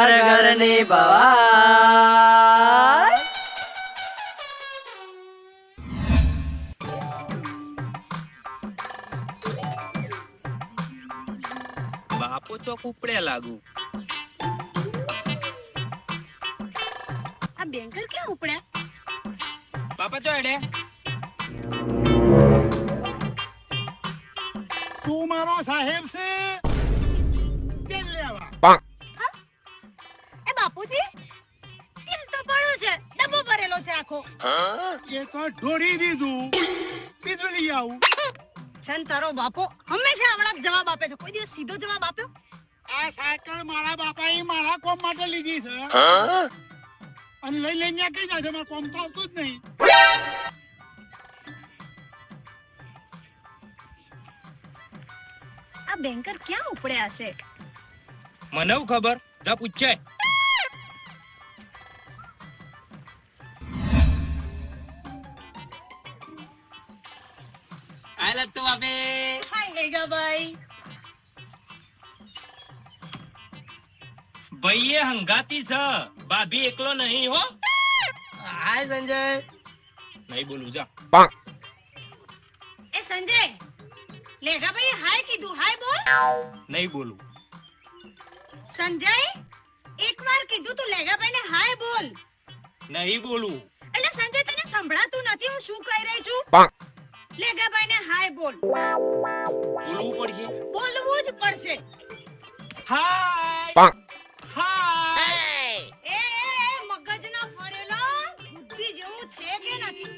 ઘર ઘરની ભવાઈ બાપો ચોક ઉપડે લાગુ. આ બેંકર ક્યાં ઉપડ્યા બાપા ચો એડે તું મારો સાહેબ છે. એ તો ઢોળી દીધું. બીજું લઈ આવું. છન તારો બાપો હંમેશા હમણાં જવાબ આપે છે. કોઈ દિવસ સીધો જવાબ આપ્યો? આ સાયકલ મારા બાપાએ મારા કોમ માટે લીધી છે. અને લઈ લઈને કઈ જાય છે? મારે કોમ તો આવતું જ નહીં. આ બેંકર ક્યાં ઉપડ્યા છે? મને ખબર? જા પૂછે હાય ભાઈ? ભાઈએ હંગાતી છે. ભાભી એકલો નહીં હો. હાય સંજય. નહીં બોલું જા. એ સંજય લેગા ભાઈ હાય કીધું હાય બોલ. નહીં બોલું. સંજય એકવાર કીધું તું લેગા ભાઈ ને હાય બોલ. નહીં બોલું. એટલે સંજય તને સંભળાતું નથી હું શું કહી રહી છું? લેગા ભાઈ હાય બોલ. બોલવું પડશે. બોલવું જ પડશે. હાય. હાય. એ એ, એ બુદ્ધિ જેવું છે કે નથી?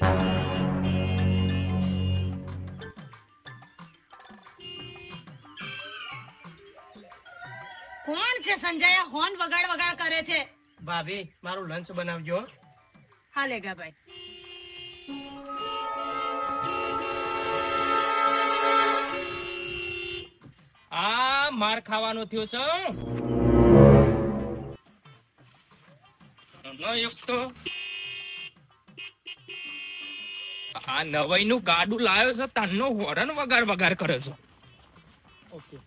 કોણ છે સંજય? હોન વગાડ વગાડ કરે છે. ભાભી મારું લંચ બનાવજો હા. લેગા ભાઈ. આ માર ખાવાનો થયો છે એક તો આ નવાઈ નું ગાડું લાવ્યો છે તનનો હોરન વગાડ વગાડ કરે છે. ઓકે.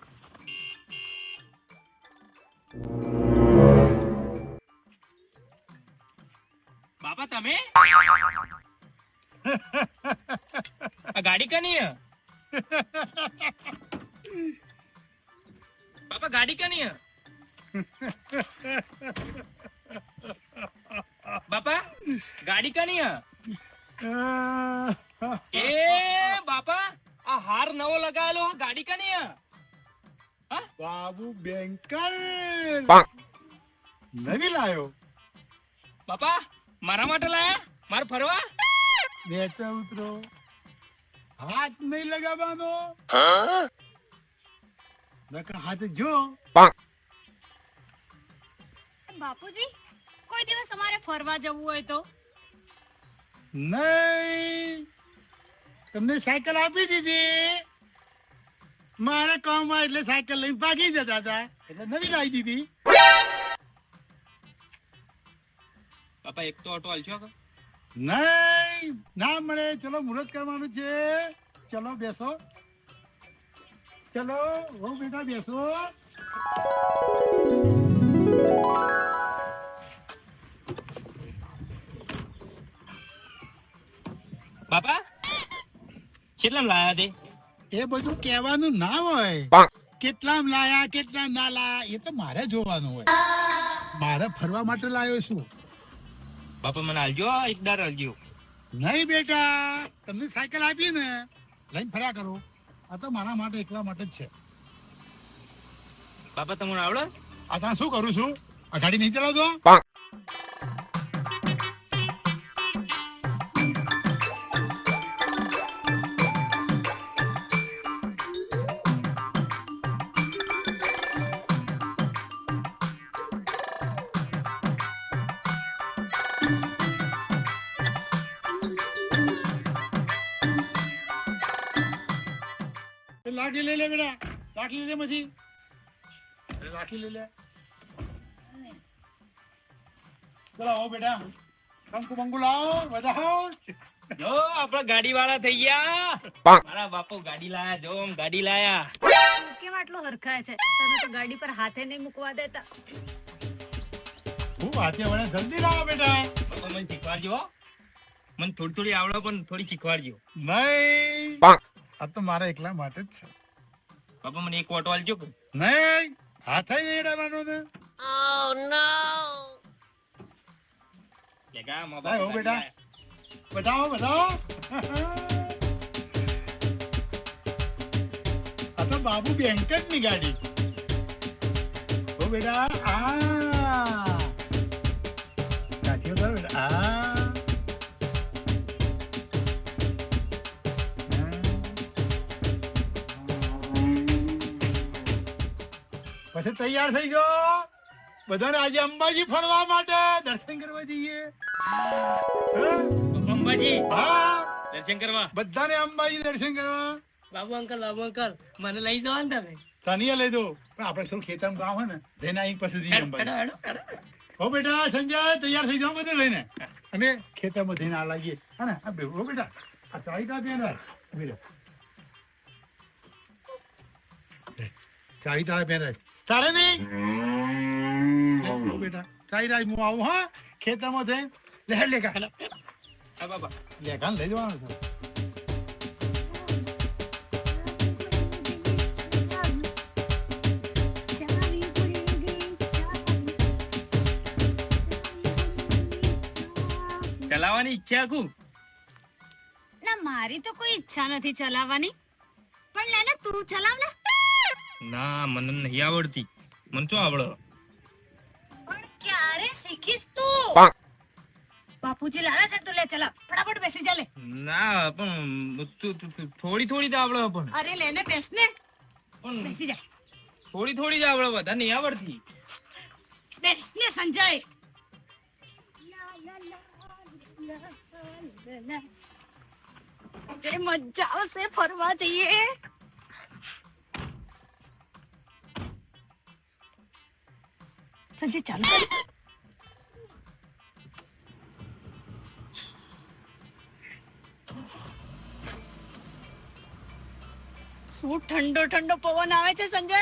બાપા તમે? ગાડી કની હે? બાપા ગાડી કની નહીં બાપા ગાડી કની નહીં એ બાપા આ હાર નવો લગાવેલો ગાડી કની નહીં બાબુ બેંકર. નવી લાયો. બાપા મારા માટે લાયા? માર ફરવા? બેચા ઉતરો હાથ નહીં લગાવવાનો. નકર હાથ જો. બાપુજી કોઈ દિવસ અમારે ફરવા જવું હોય તો? નહીં. તમને સાયકલ આપી દીધી. મારા કામમાં એટલે સાયકલ લઈને ભાગી જતા હતા. એટલે નવી લાવી દીધી. બાપા એક તો ઓટો હાલશો કે? નહીં. ના મળે. ચલો મુહૂર્ત કરવાનું છે. ચલો બેસો. ચલો હો બેટા બેસો. બાપા કેટલામ લાયા તે? એ બધું કહેવાનું ના હોય. કેટલામ લાયા કેટલા ના લાયા એ તો મારે જોવાનું હોય. મારે ફરવા માટે લાયો છું. બાપા મને આલજો એક ડાર હાલજો નહીં બેટા તમને સાયકલ આપી ને લઈને ફર્યા કરો. આ તો મારા માટે એકલા માટે જ છે. બાપા તમને આવડે? આ ત્યાં શું કરું છું? આ ગાડી નહીં ચલાવતો? લાઠી લઈ લે બેટા. લાઠી લઈ લે મથી અરે લાઠી લઈ લે. ચલો આવો બેટા. કંકુ બંકુ લાવો વધાવો. જો આપડે ગાડી વાળા થઈ ગયા. મારા બાપુ ગાડી લાયા જો આમ ગાડી લાયા. કેમ આટલો હરખાય છે? તમે તો ગાડી પર હાથે નહીં મૂકવા દેતા. હું વાતે વળે જલ્દી લાવો બેટા. બાપા મને શીખવાડજો મને થોડી થોડી આવડે પણ થોડી શીખવાડજો. નહીં આ તો મારા એકલા માટે જ છે. બાપા મને એક ઓટો આલજો કે. નહીં હાથે એડાવાનો ને. લેગા, મા લાય, હો બાપા બેટા. બતાવો બતાવો. આ તો બાબુ બેંકટની ગાડી. ઓ બેટા આ પછી તૈયાર થઈ ગયો. બધાને આજે અંબાજી ફરવા માટે દર્શન કરવા જઈએ. અંબાજી? હા. દર્શન કરવા? બધાને અંબાજી દર્શન કરવા. બાબુ અંકલ બાબુ અંકલ મને લઈ જવા ને તમે. તનિયા લઈ દો. પણ આપણે શું ખેતર ગામ હોય ને જઈને અહીં પછી જઈએ અંબાજી. હો બેટા સંજય તૈયાર થઈ જાઓ બધું લઈને. અમે ખેતરમાં જઈને આ લાગીએ. હા ને આ બે બેટા આ ચાલી તા બેન બેટા તા બેન તારે નહીં? બેટા ચાવી તા હું આવું હા? ખેતરમાં જઈને. લે લે લેખા હા બાપા લેખા લઈ જવાનું છે. ચલાવવાની ઈચ્છા કુ ના મારી તો કોઈ ઈચ્છા નથી ચલાવવાની. પણ લે તું ચલાવ ને ના મને નહીં આવડતી. મને શું આવડે? પણ ક્યારે શીખીશ તું? બાપુજી લાવે છે તું લે ચલા ફટાફટ બેસી જા લે. ના પણ તું- તું- તું- થોડી થોડી જ આવડે પણ. અરે લે ને બેસ ને પણ બેસી જા. થોડી થોડી જ આવડે બધા નહીં આવડતી. બેસ ને સંજય. મજા આવશે ફરવા જઈએ. સંજય ચાલુ કર. શું ઠંડો ઠંડો પવન આવે છે સંજય?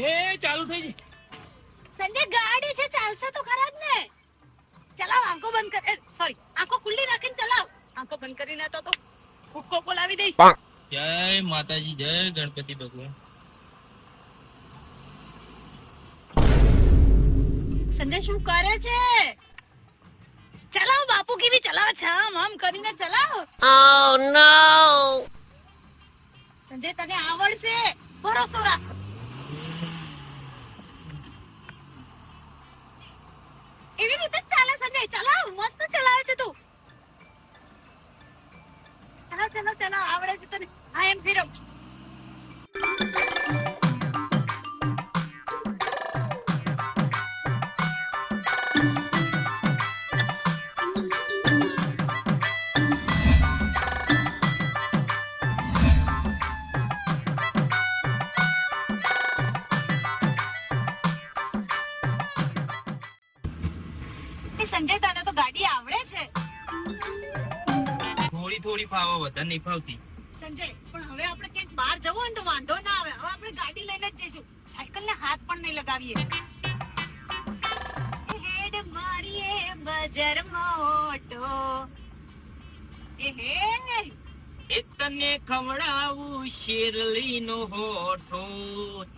એ ચાલુ થઈ ગઈ. સંજય ગાડી છે ચાલશે તો ખરા જ ને. ચલાવ આંખો બંધ કર સોરી આંખો ખુલ્લી રાખીને ચલાવ. આંખો બંધ કરીને તો તો ફૂટકો બોલાવી દઈશ. જય માતાજી જય ગણપતિ ભગવાન. સંજય શું કરે છે? ચલાવ બાપુ કેવી ચલાવે છે? આમ આમ કરીને ચલાવ. સંજય તને આવડશે? ભરોસો રાખ. એવી રીતે ચાલે સંજય ચલાવ મસ્ત ચલાવે છે તું. ચલાવ ચલાવ ચલાવ આવડે છે તને. હા એમ ફેરવ ફાવો નહીં ફાવતી. સંજય પણ હવે આપણે ક્યાંક બહાર જવું હોય તો વાંધો ના આવે. હવે આપણે ગાડી લઈને જ જઈશું. સાયકલ ને હાથ પણ નહીં લગાવીએ. હેડ મારીએ બજર મોટો. એ હે એ તને ખવડાવું શેરલી નો હોઠો.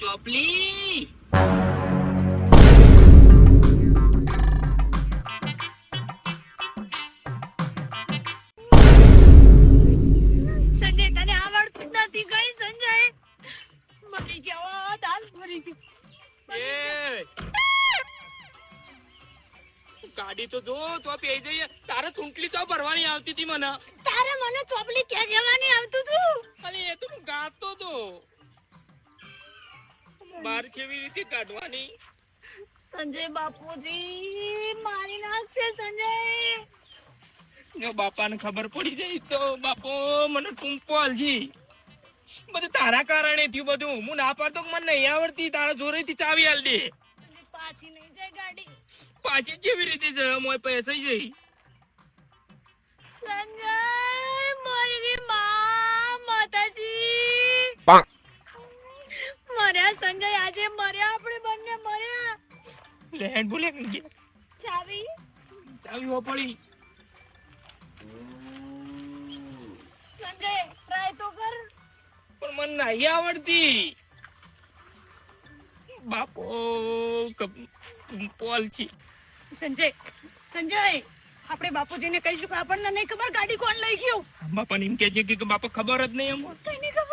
ચોપલી. તો જો તો પી જઈએ તારે ચૂંટલી તો ભરવાની આવતી હતી મને. તારે મને ચોપલી ક્યાં કહેવાની આવતું તું? અરે એ તો હું ગાતો તો. બાર કેવી રીતે કાઢવાની? સંજય બાપુજી મારી નાખશે સંજય. જો બાપાને ખબર પડી જાય તો બાપો મને ટૂંકો આલજી બધું તારા કારણે થયું બધું. હું ના પાડતો કે મને નહીં આવડતી. તારા જોરેથી ચાવી હાલ દે. પાછી કેવી રીતે જવા મોય પૈસા જઈ સંજય મારી માં માતાજી. મર્યા સંજય આજે મર્યા આપણે લે હેન્ડ બોલે ગયા ચાવી. ચાવી હો પડી. સંજય ટ્રાય તો કર. પણ મને નહીં આવડતી. બાપો પોલ છે સંજય સંજય આપણે બાપુજીને કહીશું કે આપણને નહીં ખબર ગાડી કોણ લઈ ગયું. બાપાને એમ કે છે કે બાપા ખબર જ નહીં એમ કઈ નહીં ખબર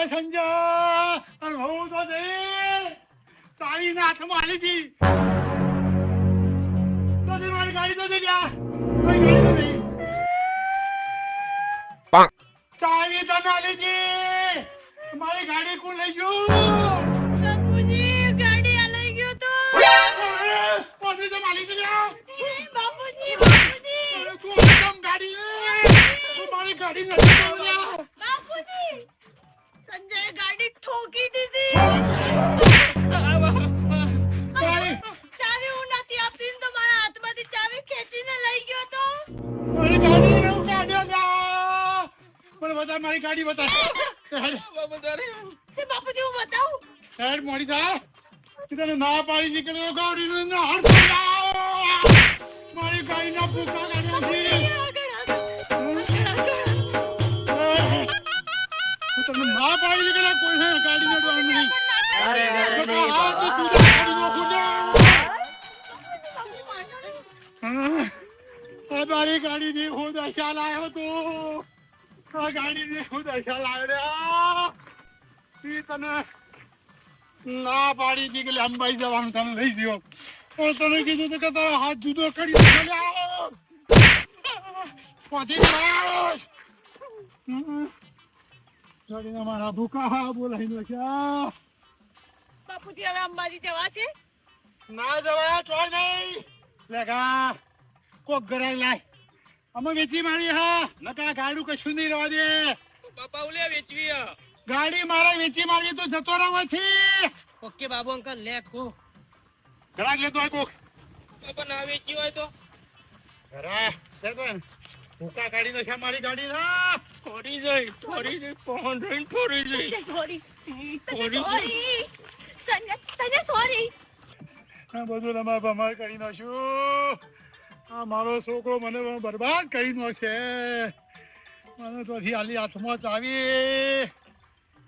તને સંજય! તાર વહુ તો દે. તારી ના હાથમાં આલી હતી તો દે મારી ગાડી તો દે જા મારી ગાડી તો દે ચાવી તને આલી હતી મારી ગાડી કોણ લઈ ગયું? બાપુજી ગાડી આ લઈ ગયો તો. કોની તો માલી તો બાપુજી બાપુજી. તું એકદમ ગાડી તું મારી ગાડી નથી સંજય ગાડી ઠોકી દીધી મારી ચાવી હું નથી આપતી ને તો મારા હાથમાંથી ચાવી ખેંચીને લઈ ગયો તો મારી ગાડી ને કાઢ્યો જા મને બતા મારી ગાડી બતા હેડ બાપા તારે તે બાપુજી હું બતાવું હેડ મોડી થા તું તને ના પાડી દીકરી ગાડી ને ના હડતો જા મારી ગાડી હું તમને ના પાડી દીકરી કોઈ હે ગાડી નો ડર નહીં. અરે અરે નહીં આ તો તું જા, ગાડી નો ખુદા હા, આ મારી ગાડી ની હું દશા લાયો તો. આ ગાડી ની હું દશા લાવ્યો ઈ તને ના પાડી હતી કે અંબાઈ જવાનું તને લઈ ગયો. પણ તને કીધું કે તારો હાથ જુદો કરી દે. ગાડીના મારા ભૂકા બોલાવી નાખ્યા બાપુજી હવે અંબાજી જવા છે? ના જવાય ચોય નહીં. લેખા કોક ઘરે લાય અમે વેચી મારી હા. નકા ગાડું કશું નહીં રહેવા દે. બાપા ઓલે વેચવી. ગાડી મારે વેચી મારી તો જતો રહો છે ઓકે બાબુ અંકલ લે કો ઘરાક લેતો હોય કોક બાપા ના વેચી હોય તો? ઘરા. ભૂકા કાઢી નાખ્યા મારી ગાડી ના. થોડી જઈ થોડી જઈ પહોંચ રહીને થોડી જઈ. સોરી સોરી સોરી આ બધું રમા ભમાર કરી નાખ્યું. આ મારો છોકરો મને બરબાદ કરી નાખશે. મને તો આલી હાલી હાથમાં ચાવી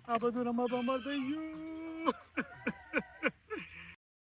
આ બધું રમા ભમાર થઈ ગયું.